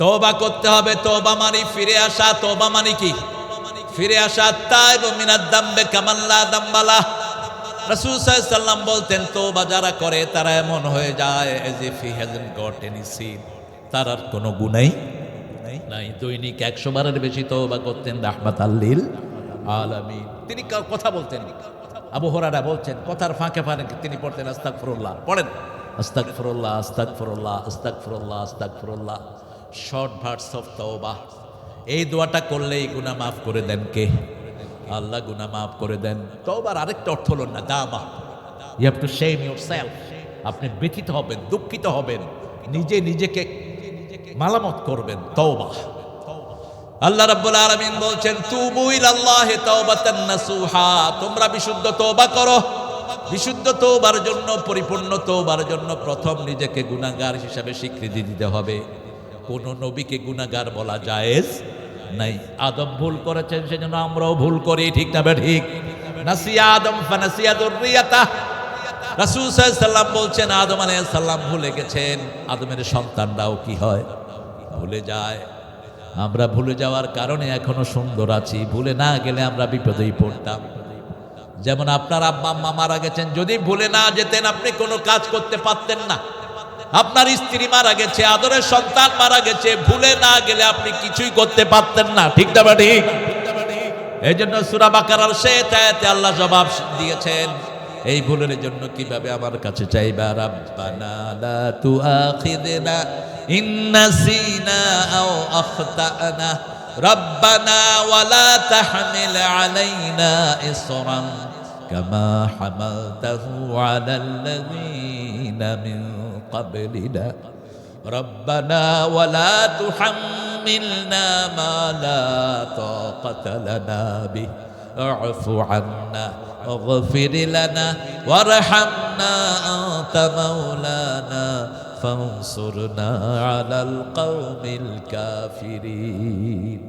তওবা করতে হবে, তওবা মানে ফিরে আসা, তওবা মানে কি? ফিরে আসা, তাইব মিনাদ দাম্বে কামাল্লা দাম্বালা রাসূল সাল্লাম বলতেন, তওবা যারা করে, তারা এমন হয়ে যায় as if he hasn't got any sin তার আর কোনো গুনাই নাই। দৈনিক একশো বারের বেশি তওবা করতেন রাহমাত আল্লিল আলামিন। তিনি কথা বলতেন। আবু হরারা বলছেন, কথার ফাঁকে ফাঁকে তিনি পড়তেন, আস্তাগফিরুল্লাহ। পড়েন। আস্তাগফিরুল্লাহ আস্তাগফিরুল্লাহ আস্তাগফিরুল্লাহ আস্তাগফিরুল্লাহ। শর্ট ভার্স অফ তওবা এই দোয়াটা করলেই গুনাহ মাফ করে দেন কে? আল্লাহ গুনাহ মাফ করে দেন। তওবার আরেকটা অর্থ হলো না দামা you have to shame yourself আপনি ব্যথিত হবেন, দুঃখিত হবেন। নিজে নিজেকে মালামত করবেন, তওবা। আল্লাহ রাব্বুল আলামিন বলছেন, তুবু ইলাল্লাহি তাওবাতান নাসুহা। তোমরা বিশুদ্ধ তওবা করো। বিশুদ্ধ তওবার জন্য, পরিপূর্ণ তওবার জন্য প্রথম নিজেকে গুনাহগার হিসাবে স্বীকৃতি দিতে হবে। কোন নবীকে গুনাহগার বলা জায়েজ নাই। আদম ভুল করেছেন, সেজন্য আমরাও ভুল করি, ঠিক না ঠিক। নাসিয়া আদম ফানাসিয়া দুররিয়াতা রাসূল সাল্লাম বলছেন, আদম আলাইহিস সালাম ভুলে গেছেন, আদমের সন্তানরাও কি হয়? ভুলে যায়। আমরা ভুলে যাওয়ার কারণে এখনও সুন্দর আছি, ভুলে না গেলে আমরা বিপদেই পড়তাম। যেমন আপনার আব্বা আম্মা মারা গেছেন, যদি ভুলে না যেতেন, আপনি কোনো কাজ করতে পারতেন না। আপনার স্ত্রী মারা গেছে, আদরের সন্তান মারা গেছে, ভুলে না গেলে আপনি কিছুই করতে পারতেন না। ঠিক না ঠিক এই জন্য সুরা বাকারার সে তায়াতে আল্লাহ জবাব দিয়েছেন, এই ভুলের জন্য কীভাবে আমার কাছে চাইবা? রাব্বানা লা তুআখিযনা ইন নাসিনা আও আখতানা। রব্বানা ওয়ালা তাহমিল আলাইনা ইসরান। কামা হামালতাহু আলাল্লাযীনা মিন ক্বাবলিনা ربنا ولا تحملنا ما لا طاقة لنا به اعف عنا واغفر لنا وارحمنا أنت مولانا فانصرنا على القوم الكافرين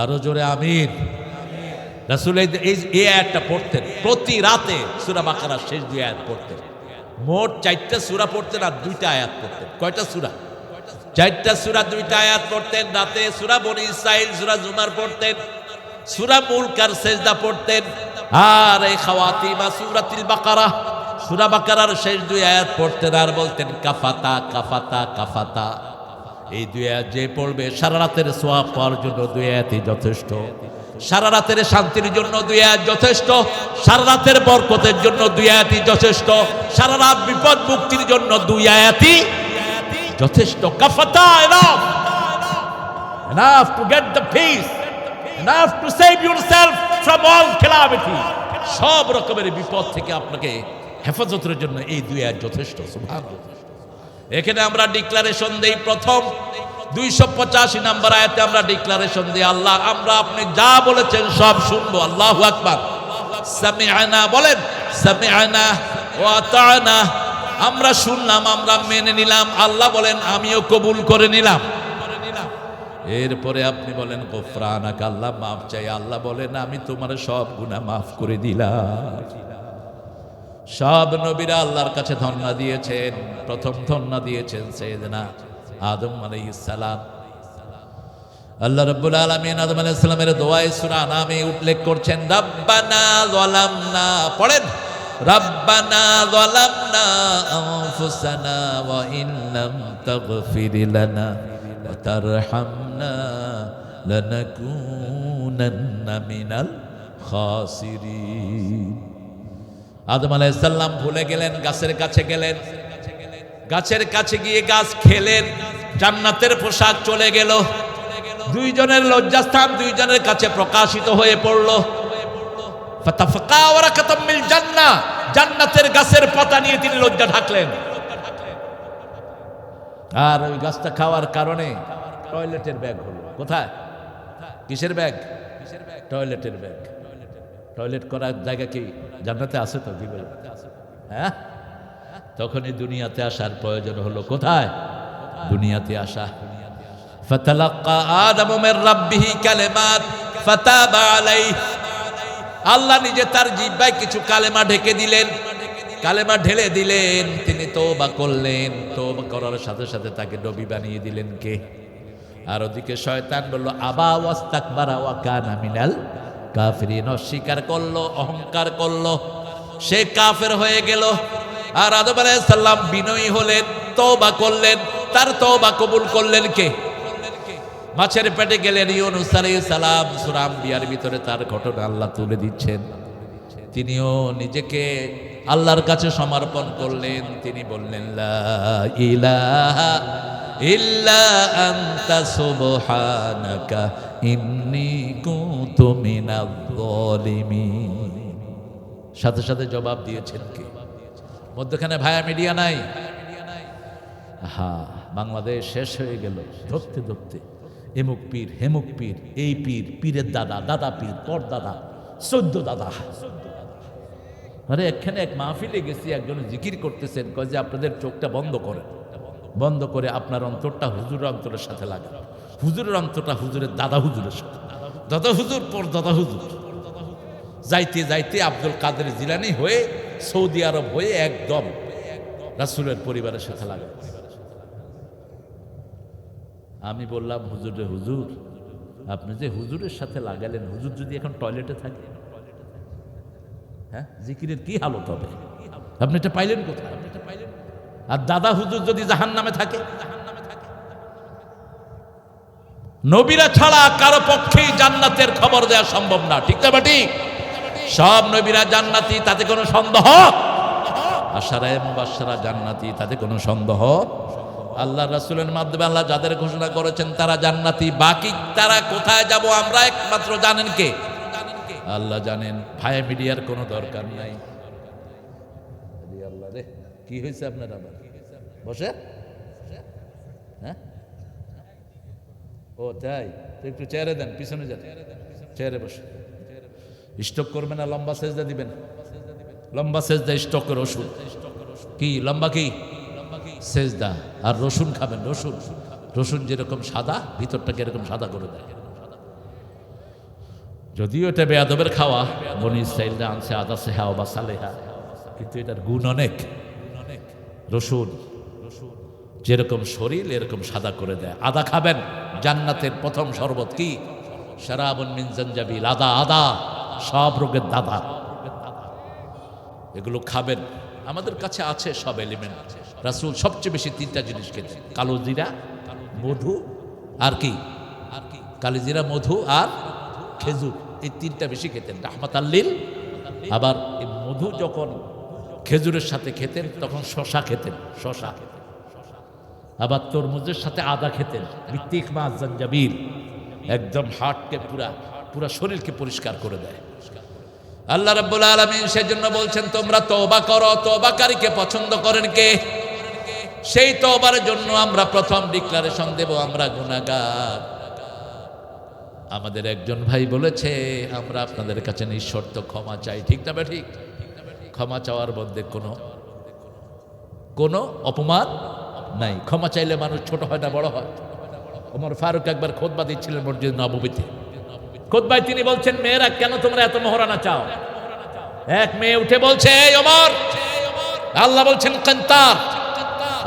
আরো জোরে আমিন রাসুল এই এই আয়াতটা পড়তেন প্রতি রাতে সুরা বাকারার শেষ দুই আয়াত পড়তেন মোট চারটা সুরা পড়তেন আর দুইটা আয়াত পড়তেন। কয়টা সুরা? চারটা সুরা, দুইটা আয়াত পড়তেন। রাতে সুরা বনি ইসরাইল সুরা জুমার পড়তেন। সুরা মুলকার সেজদা পড়তেন। আর এই খাওয়াতিমা সুরাতিল বাকারা, সুরা বাকারার শেষ দুই আয়াত পড়তেন আর বলতেন, কাফাতা কাফাতা কাফাতা। এই আয়াত যে পড়বে, সারা রাতের সোয়াব পাওয়ার জন্য দুই আয়াতই যথেষ্ট। সারা রাতের শান্তির জন্য আয়াত যথেষ্ট। সারা রাতের বরকতের জন্য দুই আয়াতই যথেষ্ট। সারা রাত বিপদ মুক্তির জন্য দুই আয়াতই যথেষ্ট। কাফাতা enough enough to get the peace! Enough to save yourself from all calamity! সব রকমের বিপদ থেকে আপনাকে হেফাজতের জন্য এই আয়াত যথেষ্ট, সুবহানাল্লাহ। এখানে আমরা ডিক্লারেশন দেই প্রথম। দুইশো পঁচাশি নাম্বার আয়াতে আমরা ডিক্লারেশন দিই, আল্লাহ, আমরা আপনি যা বলেছেন সব শুনব। আল্লাহ আকবার। বলেন, সামিআনা ও আতানা আমরা শুনলাম, আমরা মেনে নিলাম। আল্লাহ বলেন, আমিও কবুল করে নিলাম। এরপরে আপনি বলেন গোফরানাক আল্লাহ মাফ চাই। আল্লাহ বলেন, আমি তোমার সব গুনাহ মাফ করে দিলাম। সব নবীরা আল্লাহর কাছে ধন্না দিয়েছেন। প্রথম ধন্না দিয়েছেন সৈয়দনা আদম আলাইহিস সালাম। আল্লাহ রাব্বুল আলামিন আদম আলাইহিস সালামের দোয়ায়ে সূরা নামে উল্লেখ করছেন, রাব্বানা যালামনা পড়েন, রাব্বানা আনফুসানা ওয়া ইন লাম তাগফির লানা ওয়া তারহামনা লানাকুনান্না মিনাল খাসিরিন। আদম আলাইসাল্লাম ভুলে গেলেন, গাছের কাছে গেলেন। গাছের কাছে গিয়ে গাছ খেলেন, জান্নাতের পোশাক চলে গেল। দুইজনের লজ্জাস্থান দুইজনের কাছে প্রকাশিত হয়ে পড়ল। জান্নাতের গাছের পাতা নিয়ে তিনি লজ্জা ঢাকলেন। আর ওই গাছটা খাওয়ার কারণে টয়লেটের ব্যাগ হলো। কোথায়? কিসের ব্যাগ? টয়লেটের ব্যাগ। টয়লেট করার জায়গা কি জান্নাতে আছে তো? হ্যাঁ? তখনই দুনিয়াতে আসার প্রয়োজন হলো কোথায়? দুনিয়াতে আসা। আল্লাহ নিজে তার জিহ্বায় কিছু কালেমা ঢেকে দিলেন। কালেমা ঢেলে দিলেন। তিনি তওবা করলেন। তওবা করার সাথে সাথে তাকে নবী বানিয়ে দিলেন কে? আর ওদিকে শয়তান বলল, আবা ওয়াস্তাক ওয়াস্তাকবারা ওয়া কানা মিনাল কাফিরিন অস্বীকার করল, অহংকার করল। সে কাফের হয়ে গেল। আর আদম আলাইহিস সালাম বিনয়ী হলেন, তওবা করলেন। তার তওবা কবুল করলেন কে? মাছের পেটে গেলেন ইউনুস আলাইহিস সালাম। সুরাম বিয়ার ভিতরে তার ঘটনা আল্লাহ তুলে দিচ্ছেন। তিনিও নিজেকে আল্লাহর কাছে সমর্পণ করলেন। তিনি বললেন, লা ইলাহা ইল্লা আনতা সুবহানাকা ইন্নী সাথে সাথে জবাব দিয়েছেন কে? মধ্যখানে ভায়া মিডিয়া নাই? হা বাংলাদেশ শেষ হয়ে গেল। ধরতে ধরতে। এমুক পীর, হেমুক পীর, এই পীর, পীরের দাদা দাদা পীর পর দাদা, চোদ্দ দাদা। আরে, এখানে এক মাহফিলে গেছি, একজন জিকির করতেছেন, কয় যে আপনাদের চোখটা বন্ধ করেন। বন্ধ করে আপনার অন্তরটা হুজুর অন্তরের সাথে লাগান। হুজুরের অন্তটা হুজুরের দাদা হুজুরের সাথে। দাদা হুজুর পর দাদা হুজুর। যাইতে যাইতে আব্দুল কাদের জিলানি হয়ে সৌদি আরব হয়ে একদম রাসুলের পরিবারের সাথে লাগান আমি বললাম, হুজুরে হুজুর, আপনি যে হুজুরের সাথে লাগালেন, হুজুর যদি এখন টয়লেটে থাকে? হ্যাঁ জিকিরের কি হালত হবে? আপনি এটা পাইলেন কোথায়? আপনি এটা পাইলেন আর দাদা হুজুর যদি জাহান নামে থাকে? নবীরা ছাড়া কারও পক্ষেই জান্নাতের খবর দেওয়া সম্ভব না। ঠিক না বাটি সব নবীরা জান্নাতি, তাতে কোনো সন্দেহ? আশারায় জান্নাতি, তাতে কোনো সন্দেহ? আল্লাহ রাসূলের মাধ্যমে আল্লাহ যাদের ঘোষণা করেছেন তারা জান্নাতি, বাকি তারা কোথায় যাব আমরা একমাত্র জানেন কে? আল্লাহ জানেন ভায়া মিডিয়ার কোনো দরকার নাই। আল্লাহ রে, কি হয়েছে আপনার আবার? বসে? হ্যাঁ? ও, তাই? তো একটু চেয়ারে দেন, পিছনে যান। চেয়ারে বসে। স্টক করবেন না, লম্বা সেজদা দিবেন। লম্বা সেজদা স্টকের ওষুধ কি, লম্বা কি? সেজদা। আর রসুন খাবেন, রসুন। রসুন যেরকম সাদা, ভিতরটাকে এরকম সাদা করে দেয়। যদিও এটা বেয়াদবের খাওয়া, বনি ইসরাইলরা আনছে আদা সেহা বা সালেহা, কিন্তু এটার গুণ অনেক। রসুন যেরকম শরীর, এরকম সাদা করে দেয়। আদা খাবেন? জান্নাতের প্রথম শরবত কি? সারাবন মিন আদা আদা। সব রোগের দাদা। এগুলো খাবেন। আমাদের কাছে আছে সব এলিমেন্ট। রাসূল সবচেয়ে বেশি তিনটা জিনিস খেতেন। কালো জিরা, মধু, আর কি? আর কি কালো জিরা, মধু আর খেজুর। এই তিনটা বেশি খেতেন। রাহমাত আল্লিল আবার এই মধু যখন খেজুরের সাথে খেতেন, তখন শশা খেতেন। শশা আবার তরমুজের সাথে আদা খেতেন ভিত্তিক মাছ একদম হার্টকে পুরা পুরা শরীরকে পরিষ্কার করে দেয়। আল্লাহ রাব্বুল আলামিন সেজন্য বলছেন, তোমরা তওবা করো, তওবাকারীকে পছন্দ করেন কে? সেই তওবার জন্য আমরা প্রথম ডিক্লারেশন দেব, আমরা গুনাহগার। আমাদের একজন ভাই বলেছে, আমরা আপনাদের কাছে নিঃশর্ত ক্ষমা চাই। ঠিক না ঠিক ক্ষমা চাওয়ার মধ্যে কোনো কোনো অপমান নাই। ক্ষমা চাইলে মানুষ ছোট হয় না, বড় হয়। ওমর ফারুক একবার খোদবা দিচ্ছিলেন মসজিদ নবমীতে। খোদবায় তিনি বলছেন, মেয়েরা, কেন তোমরা এত মহরানা চাও? এক মেয়ে উঠে বলছে আল্লাহ বলছেন, কান্তার।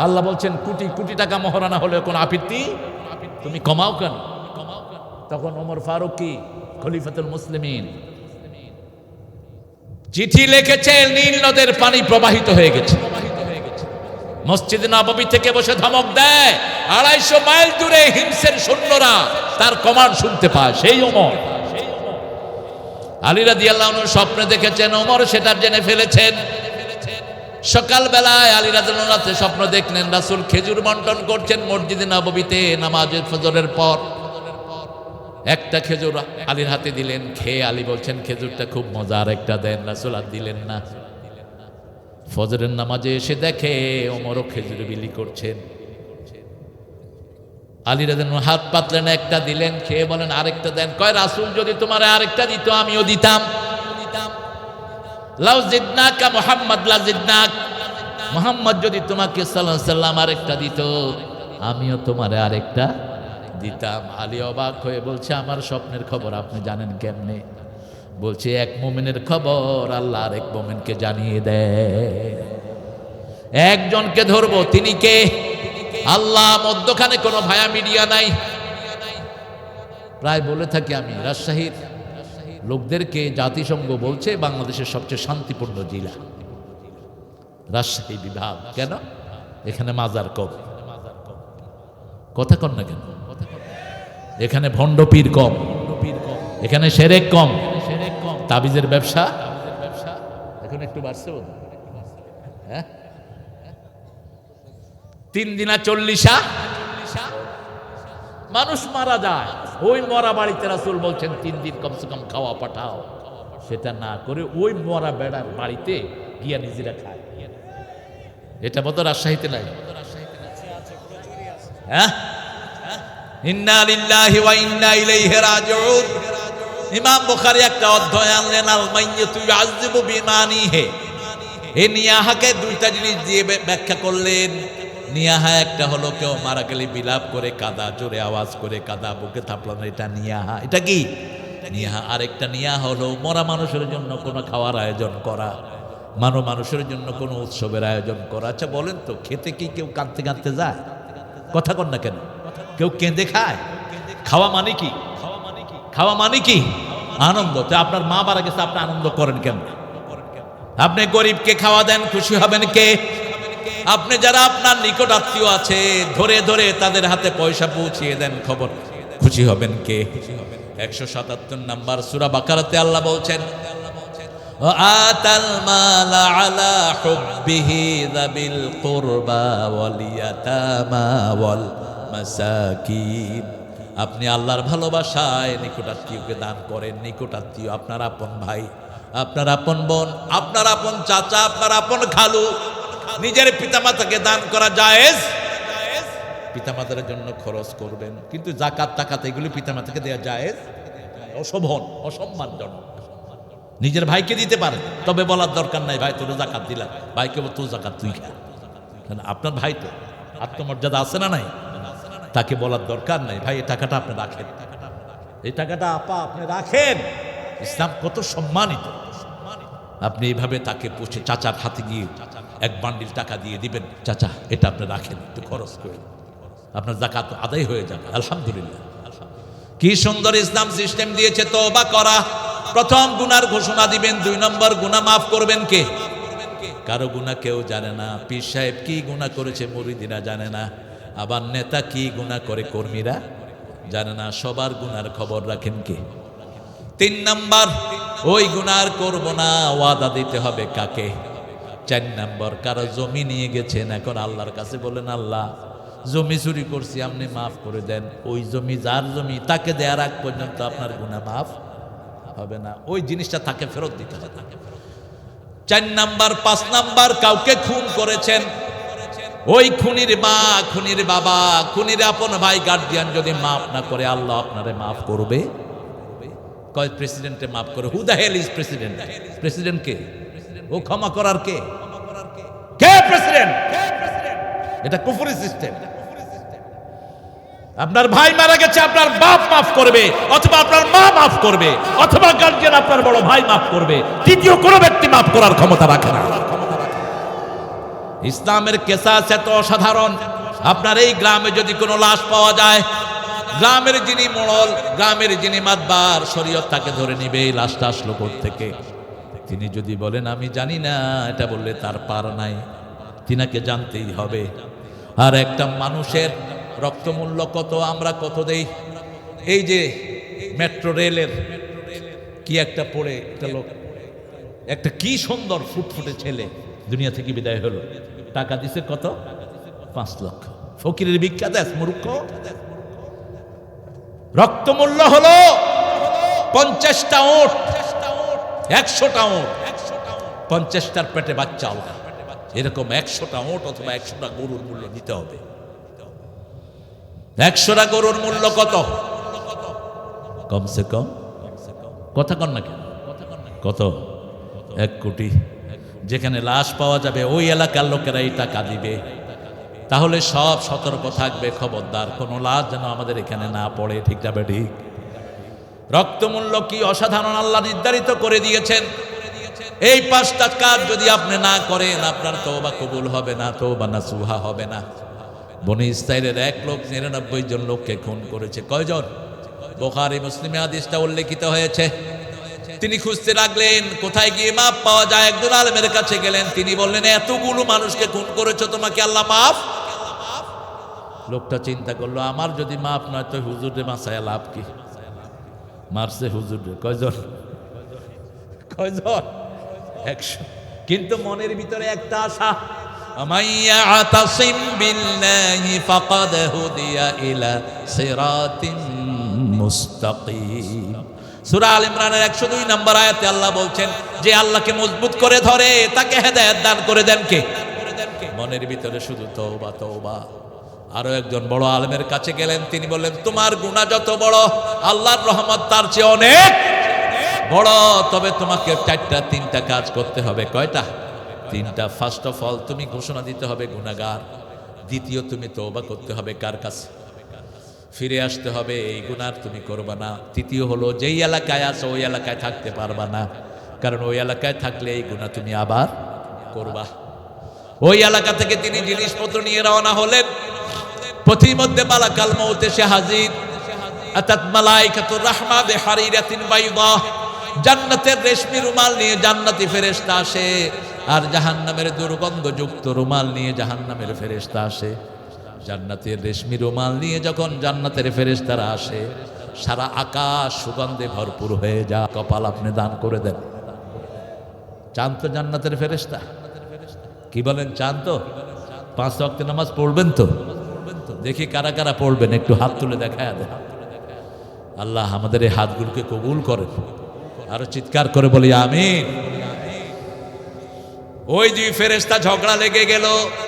আল্লাহ বলছেন, কোটি কোটি টাকা মহরানা হলে কোন আপত্তি? তুমি কমাও কেন? তখন ওমর ফারুক কি? খলিফাতুল মুসলিমিন। চিঠি লিখেছে, নীল নদের পানি প্রবাহিত হয়ে গেছে। মসজিদ নবমী থেকে বসে ধমক দেয়। আড়াইশো মাইল দূরে হিংসের সৈন্যরা তার কমান্ড শুনতে পায়, সেই ওমর। আলী রাদি আল্লাহ স্বপ্নে দেখেছেন ওমর, সেটা জেনে ফেলেছেন। সকালবেলায় আলী রাজে স্বপ্ন দেখলেন, রাসুল খেজুর বন্টন করছেন মসজিদে নবমীতে নামাজের ফজরের পর। একটা খেজুর আলীর হাতে দিলেন, খেয়ে আলী বলছেন, খেজুরটা খুব মজার একটা দেন, রাসুল আর দিলেন না। ফজরের নামাজে এসে দেখে ওমরও খেজুর বিলি করছেন। আলী রাজন হাত পাতলেন, একটা দিলেন, খেয়ে বলেন, আরেকটা দেন। কয়, রাসুল যদি তোমার আরেকটা দিত, আমিও দিতাম। লাউ জিদনাকা মোহাম্মদ, লা জিদনাক মোহাম্মদ যদি তোমাকে সাল্লাহ সাল্লাম আরেকটা দিত, আমিও তোমারে আরেকটা দিতাম। আলী অবাক হয়ে বলছে, আমার স্বপ্নের খবর আপনি জানেন কেমনে? বলছে, এক মোমেনের খবর আল্লাহ আর এক মোমেনকে জানিয়ে দেয়। একজনকে ধরবো, তিনি কে? আল্লাহ, মধ্যখানে কোনো ভায়া মিডিয়া নাই। প্রায় বলে থাকি আমি, রাজশাহীর লোকদেরকে জাতিসংঘ বলছে, বাংলাদেশের সবচেয়ে শান্তিপূর্ণ জেলা। রাজশাহী বিভাগ, কেন? এখানে মাজার কম। কথা কন না কেন? এখানে ভণ্ডপীর কম। এখানে সেরেক কম। তাবিজের ব্যবসা? এখন একটু বাড়ছে হয়। হ্যাঁ? তিন দিনা চল্লিশা? মানুষ মারা যায়। ওই মরা বাড়িতে রাসুল বলছেন তিন দিন কমসে কম খাওয়া পাঠাও। সেটা না করে ওই মরা বেড়ার বাড়িতে গিয়া নিজেরা খায়। এটা মতো রাজশাহীতে নাই। হ্যাঁ? ইন্না লিল্লাহি ওয়া ইন্না ইলাইহি রাজিউন। ইমাম বুখারী একটা অধ্যায় আনলেন আল মাইয়াতু ইউআযযিবু বিমানিহি। এই নিয়াহাকে দুইটা জিনিস দিয়ে ব্যাখ্যা করলেন। নিয়াহা একটা হলো কেউ মারা গেলে বিলাপ করে কাদা, জোরে আওয়াজ করে কাদা, বুকে থাপলানো এটা নিয়াহা। এটা কি? নিয়াহা। আরেকটা নিয়া হলো মরা মানুষের জন্য কোনো খাওয়ার আয়োজন করা, মানো মানুষের জন্য কোনো উৎসবের আয়োজন করা। আচ্ছা বলেন তো, খেতে কি কেউ কাঁদতে কাঁদতে যায়? কথা কন না কেন? কেউ কেঁদে খায়? খাওয়া মানে কি? খাওয়া মানে কি? আনন্দ। তো আপনার মা মারা গেছে, আপনি আনন্দ করেন কেন আপনি গরিবকে খাওয়া দেন, খুশি হবেন কে? আপনি যারা আপনার নিকট আত্মীয় আছে, ধরে ধরে তাদের হাতে পয়সা পৌঁছিয়ে দেন খবর। খুশি হবেন কে? একশো সাতাত্তর নাম্বার সুরা বাকারাতে আল্লাহ বলছেন আতাল আলা আপনি আল্লাহর ভালোবাসায় নিকটাত্মীয়কে দান করেন, নিকটাত্মীয় আপনার আপন ভাই, আপনার আপন বোন, আপনার আপন চাচা, আপনার আপন খালু, নিজের পিতামাতাকে দান করা জায়েজ? পিতামাতার জন্য খরচ করবেন, কিন্তু জাকাত তাকাত এগুলি পিতামাতাকে দেওয়া জায়েজ? অশোভন, অসম্মানজনক। নিজের ভাইকে দিতে পারে, তবে বলার দরকার নাই, ভাই তোর জাকাত দিলাম, ভাইকে তোর জাকাত তুই খা। আপনার ভাই তো, আত্মমর্যাদা আছে না নাই? তাকে বলার দরকার নাই। ভাই, এই টাকাটা আপনি রাখেন। এই টাকাটা আপা, আপনি রাখেন। ইসলাম কত সম্মানিত। আপনি এইভাবে তাকে পুষে চাচার হাতে গিয়ে এক বান্ডিল টাকা দিয়ে দিবেন। চাচা, এটা আপনি রাখেন, একটু খরচ করে আপনার জাকাত আদায় হয়ে যাবে, আলহামদুলিল্লাহ। কি সুন্দর ইসলাম সিস্টেম দিয়েছে তো বা করা। প্রথম গুনার ঘোষণা দিবেন, দুই নম্বর গুনাহ মাফ করবেন কে? কারও গুনাহ কেউ জানে না। পীর সাহেব কি গুনাহ করেছে, মুরিদিরা জানে না। আবার নেতা কি গুনাহ করে কর্মীরা? জানে না, সবার গুনার খবর রাখেন কে? তিন নাম্বার, ওই গুনার করব না, ওয়াদা দিতে হবে কাকে? চার নাম্বার, কারও জমি নিয়ে গেছেন, এখন আল্লাহর কাছে বলেন আল্লাহ, জমি চুরি করছি, আপনি মাফ করে দেন। ওই জমি, যার জমি তাকে দেওয়ার আগ পর্যন্ত আপনার গুণা মাফ হবে না। ওই জিনিসটা তাকে ফেরত দিতে হবে। চার নাম্বার, পাঁচ নাম্বার, কাউকে খুন করেছেন ওই খুনির মা, খুনির বাবা, খুনির আপন ভাই গার্ডিয়ান যদি মাফ না করে, আল্লাহ আপনারে মাফ করবে। কয় প্রেসিডেন্টে মাফ করে। Who the hell is president president কে? ও ক্ষমা করার কে? কে প্রেসিডেন্ট এটা কুফুরি সিস্টেম আপনার ভাই মারা গেছে, আপনার বাপ মাফ করবে, অথবা আপনার মা মাফ করবে, অথবা গার্জিয়ান আপনার বড় ভাই মাফ করবে। তৃতীয় কোনো ব্যক্তি মাফ করার ক্ষমতা রাখে না। ইসলামের কেসাস এত অসাধারণ। আপনার এই গ্রামে যদি কোনো লাশ পাওয়া যায়, গ্রামের যিনি মোড়ল, গ্রামের যিনি মাতবার, শরীয়ত তাকে ধরে নিবে, এই লাশটা আসলো থেকে তিনি যদি বলেন, আমি জানি না। এটা বললে তার পার নাই। তিনাকে জানতেই হবে। আর একটা মানুষের রক্তমূল্য কত, আমরা কত দেই? এই যে মেট্রো রেলের কি একটা পড়ে, একটা লোক, একটা কি সুন্দর ফুটফুটে ছেলে, দুনিয়া থেকে বিদায় হলো। টাকা দিছে কত? পাঁচ লক্ষ। ফকিরের বিখ্যাত মূর্খ। রক্তমূল্য হলো পঞ্চাশটা ওট, একশোটা ওট। পঞ্চাশটার পেটে বাচ্চা আল্লাহ। এরকম একশোটা ওট অথবা একশোটা গরুর মূল্য দিতে হবে। একশোটা গরুর মূল্য কত? কমসে কম। কথা কন না কেন? কত? এক কোটি। যেখানে লাশ পাওয়া যাবে, ওই এলাকার লোকেরা এই টাকা দিবে। তাহলে সব সতর্ক থাকবে খবরদার। কোনো লাশ যেন আমাদের এখানে না পড়ে, ঠিক যাবে ঠিক? রক্তমূল্য কি অসাধারণ আল্লাহ নির্ধারিত করে দিয়েছেন? এই পাঁচটা কাজ যদি আপনি না করেন, আপনার তওবা কবুল হবে না, তওবা না সুহা হবে না। বনি ইসরায়েলের এক লোক নিরানব্বই জন লোককে খুন করেছে। কয়জন? বোখারি, মুসলিমে আদিসটা উল্লেখিত হয়েছে। তিনি খুঁজতে লাগলেন, কোথায় গিয়ে মাপ পাওয়া যায়? একজন আলমের কাছে গেলেন, তিনি বললেন, এতগুলো মানুষকে খুন করেছ তোমাকে আল্লাহ মাফ? লোকটা চিন্তা করল, আমার যদি মাফ নয়, তো হুজুরে মাসায় লাভ কি? মারছে হুজুরে কয়জন? কয়জন? একশো। কিন্তু মনের ভিতরে একটা আশা মুস্তাকিম। সূরা আল ইমরানের 102 নম্বর আয়াতে আল্লাহ বলছেন, যে আল্লাহকে মজবুত করে ধরে, তাকে হেদায়েত দান করে দেন কে? মনের ভিতরে শুধু তওবা তওবা। আরও একজন বড় আলেমের কাছে গেলেন, তিনি বললেন, তোমার গুনাহ যত বড়, আল্লাহর রহমত তার চেয়ে অনেক বড়। তবে তোমাকে চারটা, তিনটা কাজ করতে হবে। কয়টা? তিনটা। ফার্স্ট অফ অল তুমি ঘোষণা দিতে হবে গুণাগার দ্বিতীয়, তুমি তওবা করতে হবে কার কাছে? ফিরে আসতে হবে, এই গুনার তুমি করবা না। তৃতীয় হলো, যেই এলাকায় আছো, ওই এলাকায় থাকতে পারবা না। কারণ ওই এলাকায় থাকলে এই গুণা তুমি আবার করবা। ওই এলাকা থেকে তিনি জিনিসপত্র নিয়ে রওনা হলেন। পথিমধ্যে মালাকাল মৌতে সে হাজির। অর্থাৎ মালাইকাতুর রাহমা বাইদা। জান্নাতের রেশমি রুমাল নিয়ে জান্নাতি ফেরেশতা আসে। আর জাহান্নামের দুর্গন্ধযুক্ত রুমাল নিয়ে জাহান্নামের ফেরেশতা আসে। জান্নাতের রেশমি রুমাল নিয়ে যখন জান্নাতের ফেরেশতারা আসে, সারা আকাশ সুগন্ধে ভরপুর হয়ে যা কপাল আপনি দান করে দেন। চান তো জান্নাতের ফেরেশতা? কি বলেন, চান তো? পাঁচ ওয়াক্ত নামাজ পড়বেন তো? দেখি কারা কারা পড়বেন, একটু হাত তুলে দেখায় দেন। আল্লাহ আমাদের এই হাতগুলোকে কবুল করেন। আরও চিৎকার করে বলি, আমিন। ওই দুই ফেরেস্তা ঝগড়া লেগে গেল,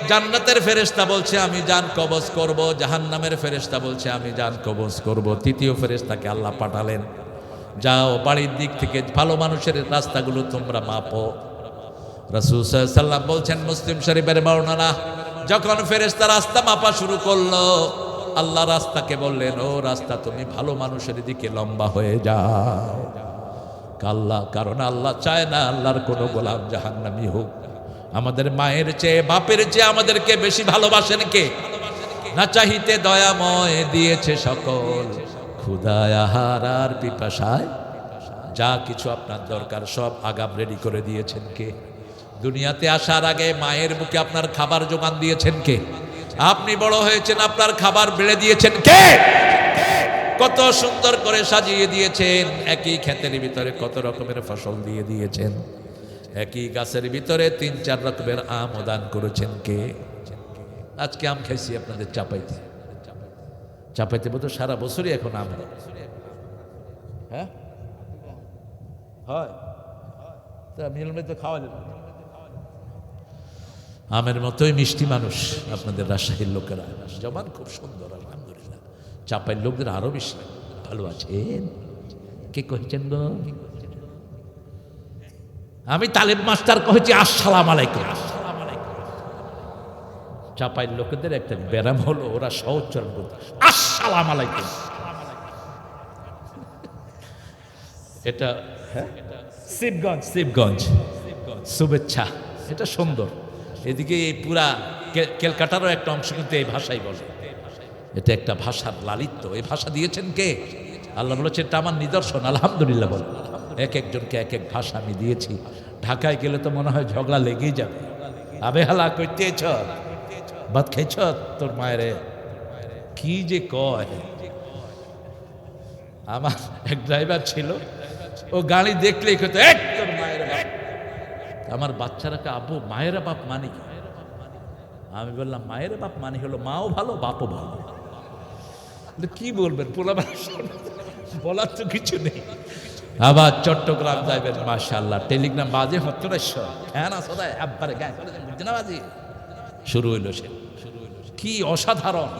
জান্নাতের ফেরেস্তা বলছে, আমি জান কবজ করব। জাহান্নামের ফেরেস্তা বলছে, আমি জান কবজ করব। তৃতীয় ফেরেস্তাকে আল্লাহ পাঠালেন, যাও বাড়ির দিক থেকে, ভালো মানুষের রাস্তাগুলো তোমরা মাপো। রাসূল সাল্লাম বলছেন, মুসলিম শরীফের বর্ণনা, যখন ফেরেশতা রাস্তা মাপা শুরু করল, আল্লাহ রাস্তাকে বললেন, ও রাস্তা, তুমি ভালো মানুষের দিকে লম্বা হয়ে যাও। আল্লাহ, কারণ আল্লাহ চায় না আল্লাহর কোনো গোলাম জাহান্নামি হোক আমাদের মায়ের চেয়ে বাপের চেয়ে আমাদেরকে বেশি ভালোবাসেন কে? না চাহিতে দয়াময় দিয়েছে সকল। ক্ষুদায় আহার আর পিপাসায় যা কিছু আপনার দরকার সব আগাম রেডি করে দিয়েছেন কে? দুনিয়াতে আসার আগে মায়ের বুকে আপনার খাবার যোগান দিয়েছেন কে? আপনি বড় হয়েছেন, আপনার খাবার বেড়ে দিয়েছেন কে? কত সুন্দর করে সাজিয়ে দিয়েছেন। একই ক্ষেতের ভিতরে কত রকমের ফসল দিয়ে দিয়েছেন। একই গাছের ভিতরে তিন চার রকমের আম দান করেছেন কে? আজকে আম খাইছি, আপনাদের চাপাইতে। চাপাইতে বোধ সারা বছরই এখন আম হ্যাঁ। হয়? তা মিলমে তো খাওয়া যাবে। আমের মতোই মিষ্টি মানুষ আপনাদের রাজশাহীর লোকেরা। জমান খুব সুন্দর চাপাইয়ের লোকদের আরও বেশি ভালো আছেন কে কহেছেন গো? আমি তালেব মাস্টার কহেছি আসসালাম আলাইকুম। চাপাইয়ের লোকেদের একটা ব্যারাম হলো ওরা সহচরণ করতে আসসালাম আলাইকুম। এটা হ্যাঁ? শিবগঞ্জ। শিবগঞ্জ। শুভেচ্ছা। এটা সুন্দর। এদিকে এই পুরা ক্যালকাটারও একটা অংশ কিন্তু এই ভাষাই বলে। এটা একটা ভাষার লালিত্য। এই ভাষা দিয়েছেন কে? আল্লাহ বলেছে, এটা আমার নিদর্শন, আলহামদুলিল্লাহ বলে। এক একজনকে এক এক ভাষা আমি দিয়েছি। ঢাকায় গেলে তো মনে হয় ঝগড়া লেগেই যাবে। আবে হালা করতেছ? ভাত খেয়েছ তোর মায়েরে? কি যে কয়? আমার এক ড্রাইভার ছিল, ও গাড়ি দেখলেই কত এক মায়ের বাপ। আমার বাচ্চারাকে আব্বু, মায়েরা বাপ মানে আমি বললাম, মায়ের বাপ মানে হলো মাও ভালো, বাপও ভালো। কি বলবেন? পোলা মানুষ বলার তো কিছু নেই। আবার চট্টগ্রাম যাইবেন মাশাল্লাহ টেলিগ্রাম বাজে হত্তরেশ্বর হ্যাঁ না, সদাই একবারে গায়ে না বাজি? শুরু হইল সে। কি অসাধারণ।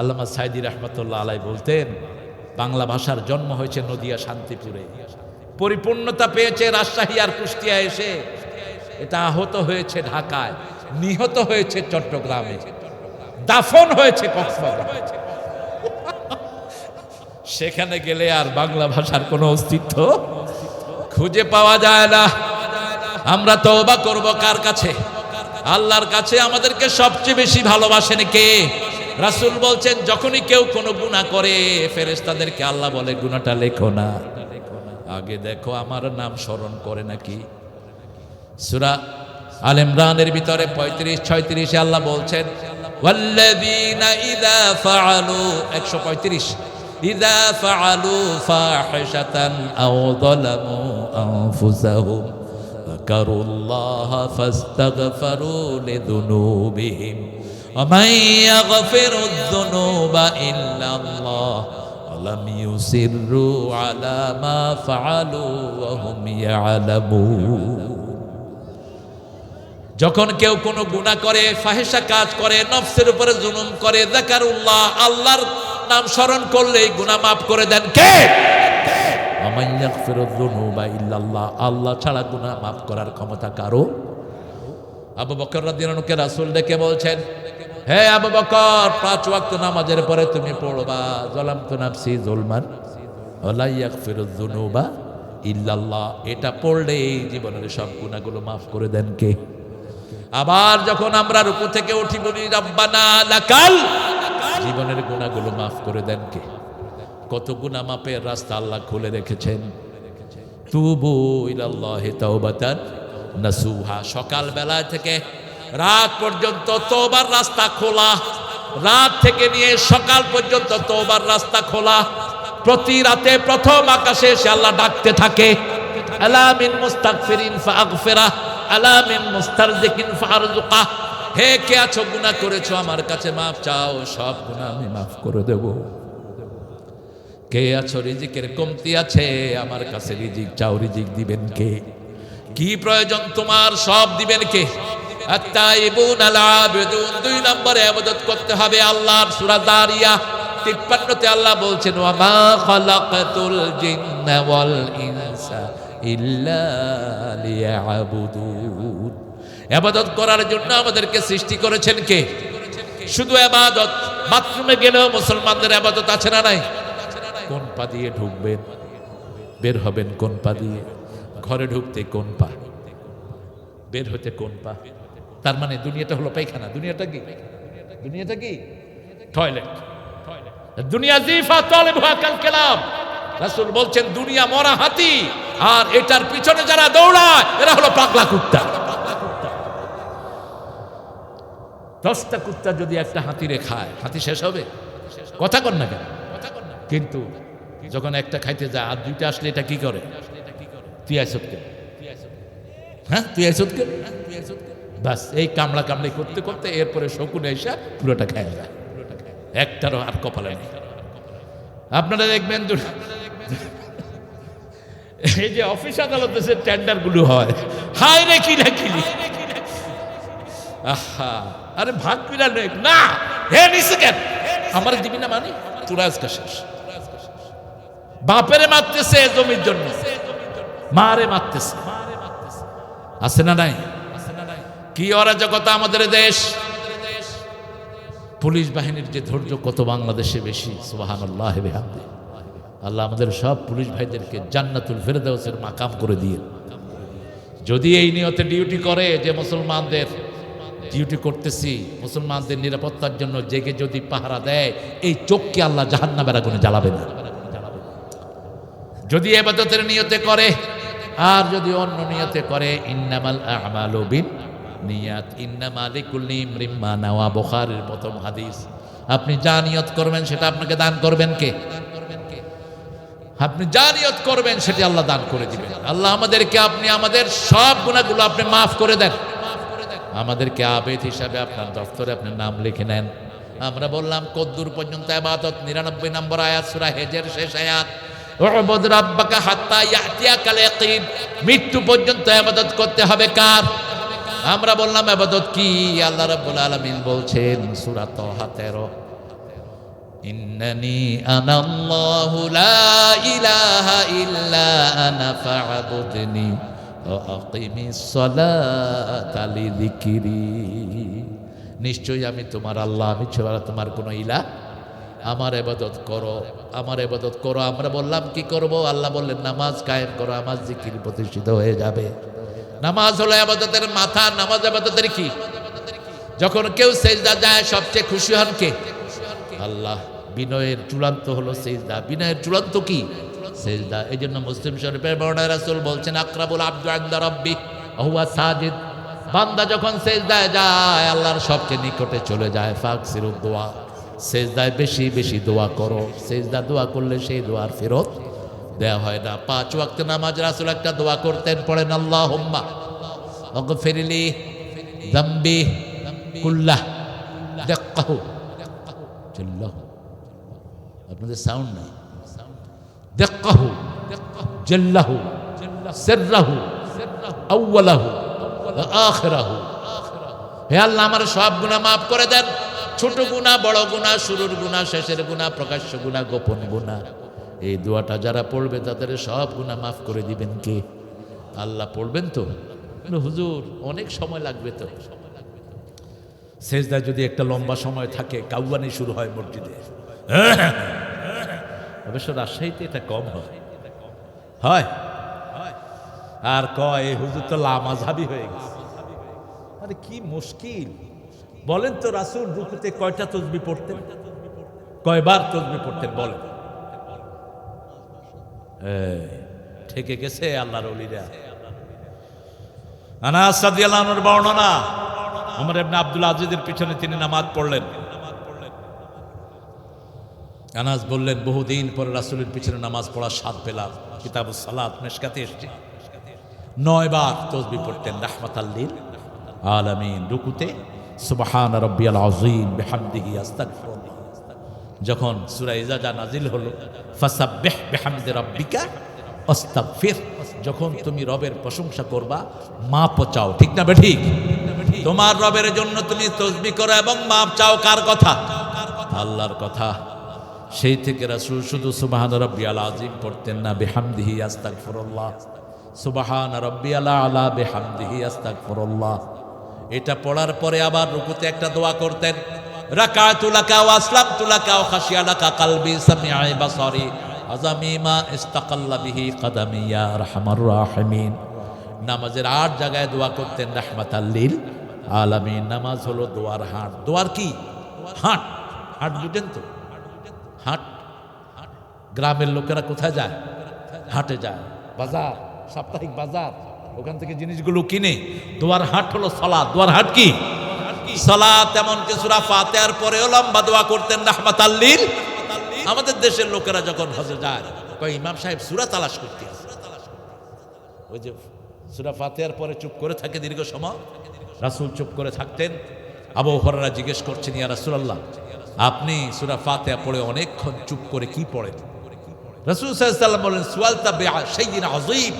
আল্লামা সাইদি রহমতুল্লাহ আলাই বলতেন, বাংলা ভাষার জন্ম হয়েছে নদিয়া, শান্তিপুরে। পরিপূর্ণতা পেয়েছে রাজশাহী আর কুষ্টিয়া এসে। এটা আহত হয়েছে ঢাকায়, নিহত হয়েছে চট্টগ্রামে। দাফন হয়েছে কক্সবাজার। সেখানে গেলে আর বাংলা ভাষার কোনো অস্তিত্ব খুঁজে পাওয়া যায় না। আমরা তওবা করব কার কাছে? আল্লাহর কাছে আমাদেরকে সবচেয়ে বেশি ভালোবাসেন কে? রাসুল বলছেন, যখনই কেউ কোনো গুণা করে ফেরেস তাদেরকে আল্লাহ বলে গুণাটা লেখো না। আগে দেখো আমার নাম স্মরণ করে নাকি? সুরা আল ইমরানের ভিতরে পঁয়ত্রিশ, ছয়ত্রিশে আল্লাহ বলছেন একশো পঁয়ত্রিশ। إذا فعلوا فاحشة أو ظلموا أنفسهم ذكروا الله فاستغفروا لذنوبهم ومن يغفر الذنوب إلا الله ولم يسروا على ما فعلوا وهم يعلمون যখন কেউ কোনো গুনাহ করে ফাহেসা কাজ করে নফসের উপরে জুলুম করে জাকারুল্লাহ আল্লাহর নাম স্মরণ করলে গুনাহ মাফ করে দেন কে? আল্লাহ ছাড়া গুনাহ মাফ করার ক্ষমতা কারও? আবু বকর রাদিয়াল্লাহুকে রাসূল ডেকে বলছেন, হে আবু বকর, পাঁচ ওয়াক্ত নামাজের পরে তুমি পড়বা, জলামতু নাফসি জুলমান যুনুবা ইল্লাল্লাহ। এটা পড়লে এই জীবনের সব গুনাহগুলো মাফ করে দেন কে? আবার যখন আমরা রুকু থেকে উঠি, বলি, রব্বানা লাকাল জীবনের গুণাগুলো মাফ করে দেন কে? কত গুণা মাপের রাস্তা আল্লাহ খুলে রেখেছেন? থেকে রাত পর্যন্ত তোবার রাস্তা খোলা। রাত থেকে নিয়ে সকাল পর্যন্ত তোবার রাস্তা খোলা। প্রতি রাতে প্রথম আকাশে এসে আল্লাহ ডাকতে থাকে। আলামিন মুস্তাগফিরিন ফাগফিরা। আলামিন মুস্তারজিকিন হে, কে আছো? গুনাহ করেছ আমার কাছে মাফ চাও, সব গুনাহ আমি মাফ করে দেব। কে আছো? রিজিকের কমতি আছে, আমার কাছে রিজিক চাও, রিজিক দিবেন কে? কি প্রয়োজন তোমার? সব দিবেন কে? দুই নম্বরে ইবাদত করতে হবে আল্লাহর সূরা দারিয়া। তিপ্পান্নতে আল্লাহ বলছেন ওয়া মা খালাকাতুল জিন্না ওয়াল ইনসা ইল্লা লিয়াবুদুন ইবাদত করার জন্য আমাদেরকে সৃষ্টি করেছেন কে? শুধু ইবাদত বাথরুমে গেলেও মুসলমানদের ইবাদত আছে না নাই? কোন পা দিয়ে ঢুকবেন? বের হবেন কোন পা দিয়ে? ঘরে ঢুকতে কোন পা? বের হতে কোন পা? তার মানে দুনিয়াটা হলো পায়খানা। দুনিয়াটা কি? দুনিয়াটা কি? টয়লেট। দুনিয়া জিফা তলে কাল কেলাম। রাসূল বলছেন, দুনিয়া মরা হাতি, আর এটার পিছনে যারা দৌড়ায়, এরা হলো পাগলা কুত্তা। দশটা কুত্তা যদি একটা হাতিরে খায়, হাতি শেষ হবে? কথা কর না কেন? কিন্তু যখন একটা খাইতে যায়, আর দুইটা আসলে এটা কি করে? তুই আইসত কেন হ্যাঁ তুই আইসত কেন বাস, এই কামড়া কামড়ি করতে করতে এরপরে শকুনে এসে পুরোটা খায় যায়। একটারও আর কপালে নেই। আপনারা দেখবেন এই যে অফিস আদালতে যে টেন্ডারগুলো হয়, হায় রে কি না কিলি আহা। আরে ভাগ পিরা নেই না, হে নিছে কেন আমার দিবি না মানে? তোরা আজকে শেষ। বাপেরে মারতেছে জমির জন্য। মারে মারতেছে। আছে না নাই? কি অরাজকতা আমাদের দেশ। পুলিশ বাহিনীর যে ধৈর্য কত বাংলাদেশে বেশি সুবাহান আল্লাহ আল্লাহ আমাদের সব পুলিশ ভাইদেরকে জান্নাতুল ফেরদাউসের মাকাম করে দিয়ে। যদি এই নিয়তে ডিউটি করে যে মুসলমানদের ডিউটি করতেছি, মুসলমানদের নিরাপত্তার জন্য জেগে যদি পাহারা দেয়, এই চোখকে আল্লাহ জাহান্নামের আগুনে জ্বালাবে না। যদি এবাদতের নিয়তে করে, আর যদি অন্য নিয়তে করে, ইন্নামাল আমালু বিন নিয়াত। ইন্নামা লিকুল্লি নাওয়া, বুখারীর প্রথম হাদিস। আপনি যা নিয়ত করবেন সেটা আপনাকে দান করবেন কে? আপনি যা নিয়ত করবেন সেটি আল্লাহ দান করে দিবেন। আল্লাহ আমাদেরকে, আপনি আমাদের সব গুণাগুলো আপনি মাফ করে দেন। আমাদেরকে আবেদ হিসাবে আপনার দফতরে আপনার নাম লিখে নেন? আমরা বললাম, কদ্দুর পর্যন্ত আবাদত, নিরানব্বই নম্বর আয়াত, সুরা হেজের শেষ আয়াত। মৃত্যু পর্যন্ত আবাদত করতে হবে কার? আমরা বললাম, আবাদত কি? আল্লাহ রাব্বুল আলামিন বলছেন, সূরা তাহা 13 ইন্নানি আনাল্লাহু লা ইলাহা ইল্লা আনা ফা'বুদনি। ওয়া আকিমিস সালাতা লিযিকরি। নিশ্চয়ই আমি তোমার আল্লাহ, আমি ছাড়া তোমার কোনো ইলা আমার এবাদত করো, আমার এবাদত করো। আমরা বললাম, কি করব? আল্লাহ বললেন, নামাজ কায়েম করো, আমার জিকির প্রতিষ্ঠিত হয়ে যাবে। নামাজ হলো আবাদতের মাথা, নামাজ আবাদতের কি? যখন কেউ সেজদা যায়, সবচেয়ে খুশি হন কে? আল্লাহ। বিনয়ের চূড়ান্ত হলো সেজদা। বিনয়ের চূড়ান্ত কি? সেজদা। এই জন্য মুসলিম শরীফের বর্ণায় রাসূল বলছেন, আকরাবুল আব্দু রব্বি হুয়া সাজিদ। বান্দা যখন সেজদায় যায়, আল্লাহর সবচেয়ে নিকটে চলে যায়, ফাকসিরুদ দোয়া। সেজদায় বেশি বেশি দোয়া করো। সেজদা দোয়া করলে সেই দোয়ার ফেরত দেয়া হয় না। পাঁচ ওয়াক্ত নামাজ রাসুল একটা দোয়া করতেন, পড়েন আল্লাহ হুম্মা ফেরিলি দাম্বি কুল্লাহ জল্লাহু। আপনাদের সাউন্ড নাই? দেক্কাহু, জল্লাহু, সিররাহু আউয়ালাহু ওয়া আখিরাহু। হে আল্লাহ, আমার সব গুনাহ মাফ করে দেন। ছোট গুনাহ, বড় গুনাহ, শুরুর গুনাহ, শেষের গুনাহ, প্রকাশ্য গুনাহ, গোপন গুনাহ। এই দোয়াটা যারা পড়বে, তাদের সব গুনাহ মাফ করে দিবেন কে? আল্লাহ পড়বেন তো? হুজুর, অনেক সময় লাগবে তো। সেজদায় যদি একটা লম্বা সময় থাকে, কাউয়ানি শুরু হয় মসজিদে। অবশ্য রাজশাহীতে এটা কম হয়। হয়? আর কয় হুজুর তো লামাঝাবি হয়ে গেছে। আরে কি মুশকিল। বলেন তো রাসুল, রুকুতে কয়টা তসবি পড়তেন? কয়বার তসবি পড়তেন বলেন। ঠেকে গেছে আল্লাহর অলিরা আনহুর বর্ণনা। ওমর ইবনে আব্দুল আজিজের পিছনে তিনি নামাজ পড়লেন। আনাস বললেন, বহুদিন পরে রাসূলের পিছনে নামাজ পড়ার স্বাদ পেলাম। কিতাবুস সালাত, মেশকাতে এসেছে। নয় বার তসবি পড়তেন রাহমাতাল্লিল আলামিন। রুকুতে, সুবহান রাব্বিয়াল আযীম, বিহামদিহি আস্তাগফিরুল্লাহ। যখন সূরা ইজাজা নাজিল হলো, ফাসাব্বিহ বিহামদি রাব্বিকা আস্তাগফির। যখন তুমি রবের প্রশংসা করবা মাপ চাও ঠিক না বেঠিক? তোমার রবের জন্য তুমি তসবি করো এবং মাপ চাও কার কথা? আল্লাহর কথা। সেই থেকে রাসুল শুধু সুবহান রাব্বিয়াল আযীম পড়তেন না, বিহামদিহি আস্তাগফিরুল্লাহ। সুবহান রাব্বিয়াল আলা, বিহামদিহি ফরল্লাহ এটা পড়ার পরে আবার রুকুতে একটা দোয়া করতেন, রাকাতু লাকা ওয়া আসলামতু লাকা ওয়া খাশিয়া লাকা কলবি সামিআই বাসারি, আযামি মা ইস্তাকাল্লা বিহি কদমি ইয়া আরহামার রাহিমিন। নামাজের আট জায়গায় দোয়া করতেন, রাহমাতাল লিল আলামিন। নামাজ হলো দোয়ার হাট। দোয়ার কি? হাট। হাট বুঝেন তো? হাট। গ্রামের লোকেরা কোথায় যায়? হাটে যায়। বাজার, সাপ্তাহিক বাজার। ওখান থেকে জিনিসগুলো কিনে। দোয়ার হাট হলো সলা দোয়ার হাট কি? সলা তেমন কিছুরা ফাতেহার পরেও লম্বা দোয়া করতেন রাহমাত আল্লিল। আমাদের দেশের লোকেরা যখন হজে যায়, কয় ইমাম সাহেব, সুরা তালাশ করতে। ওই যে সুরা ফাতেহার পরে চুপ করে থাকে দীর্ঘ সময়। রাসূল চুপ করে থাকতেন। আবু হরারা জিজ্ঞেস করছেন, ইয়া রাসূলুল্লাহ আপনি সুরা ফাতেহা পড়ে অনেকক্ষণ চুপ করে কি পড়েন? রাসূল ওয়াসাল্লাম বলেন, সুয়ালতা বিশাইয়িন আযীম।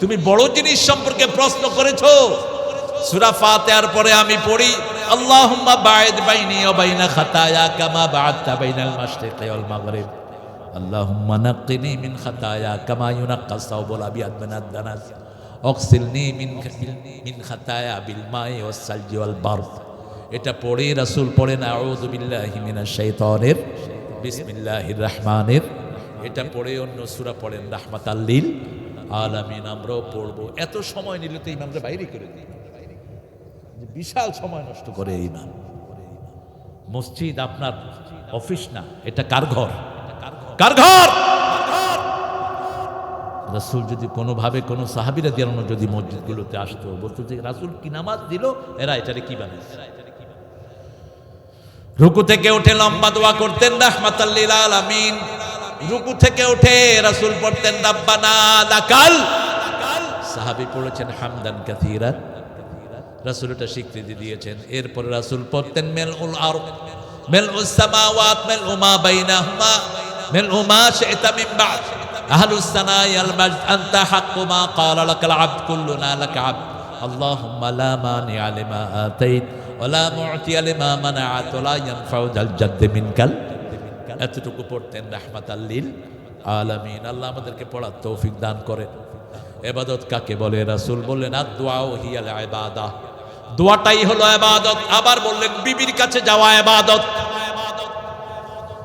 তুমি বড় জিনিস সম্পর্কে প্রশ্ন করেছ। সূরা ফাতিহার পরে আমি পড়ি, আল্লাহুম্মা বা'id বাইনি খাতায়া কামা বা'adta বাইনাল মাগরিব। খাতায়া কামা ইউনাক্কা সাওবুল আবিয়াদ মিনাদ দানাস খাতায়া বিল মাই ওয়াস সালজি ওয়াল বারদ। এটা পড়ে রাসূল পড়েন, আউযু বিল্লাহি মিনাশ শাইতানির বিসমিল্লাহির রহমানির এটা পড়ে অন্য সুরা পড়েন রাহমাতাল্লিল আলামিন আমরাও পড়ব। এত সময় নিলে তো ইমামরা বাইরে করে দিই। বিশাল সময় নষ্ট করে ইমাম। মসজিদ আপনার অফিস না, এটা কার ঘর? কার ঘর? রাসুল যদি কোনোভাবে কোনো সাহাবিরা দিয়ানো যদি মসজিদগুলোতে আসতো, বলতো যে রাসুল কি নামাজ দিল? এরা এটারে কি বানাইছে? রুকু থেকে উঠে লম্বা দোয়া করতেন রাহমাতাল্লিল আলামিন। রুকু থেকে উঠে রাসূল পড়তেন, রাব্বানা লাকাল। সাহাবী পড়েছেন, হামদান কাসীরান রাসূল এটা স্বীকৃতি দিয়েছেন। এরপরে রাসূল পড়তেন মেল উল আর মেল উস সামাওয়াত মেল উমা বাইনাহুমা। মেল উমা শি'তা মিন বা'দ। আহলুস সানাই আল মাজদ। আনতা হাক্কু মা ক্বালা লাকাল আবদ। কুল্লুনা লাকা আবদ। আল্লাহুম্মা লা মানি'a লিমা আতাইত। ওয়া লা মু'তিয়া লিমা মানা'ত ওয়া লা ইয়ানফা'ু যাল জাদ্দ মিনকাল। এতটুকু পড়তেন রাহমাতাল্লিল আলামিন। আল্লাহ আমাদেরকে পড়ার তৌফিক দান করেন। এবাদত কাকে বলে? রাসূল বললেন আর দোয়াও হিয়াল আবাদা দোয়াটাই হলো ইবাদত। আবার বললেন, বিবির কাছে যাওয়া ইবাদত।